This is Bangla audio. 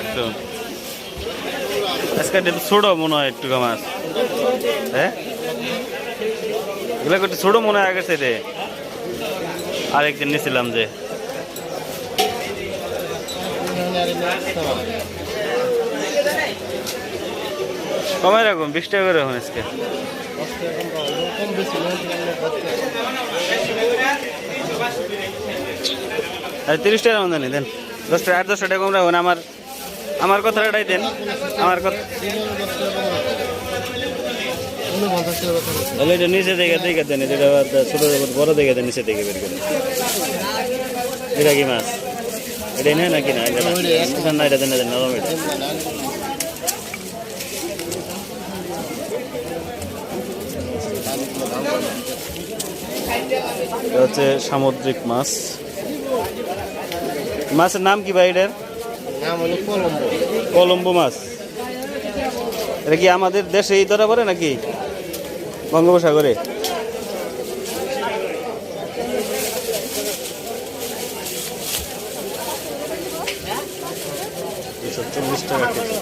একটু আজকে ছোট মনে হয় একটু মাছ হ্যাঁ? এগুলো একটু ছোট মনে হয় আগের সাইডে আরেকদিন নিয়েছিলাম যে। কমাই রাখুন, বিশ টাকা করে রাখুন আজকে। তিরিশ টাকা আমদানি দেন। দশ টাকা, আট দশ টাকা কম রাখুন, আমার আমার কথা এটাই দেন আমার কথা এটা নিচে দেখে দেখে দেন, এটা ছোট বড় দেখে দেন, নিচে দেখে বের করে এটা কি মাছ? এটা নেই নাকি না? এটা না? এটা দেন, না নরম এটা হচ্ছে সামুদ্রিক মাছ। মাছের নাম কি ভাই এটার? কলম্বো। কলম্বো মাছ। এটা কি আমাদের দেশেই ধরা পড়ে নাকি? বঙ্গোপসাগরে? চল্লিশ টাকা কেজি।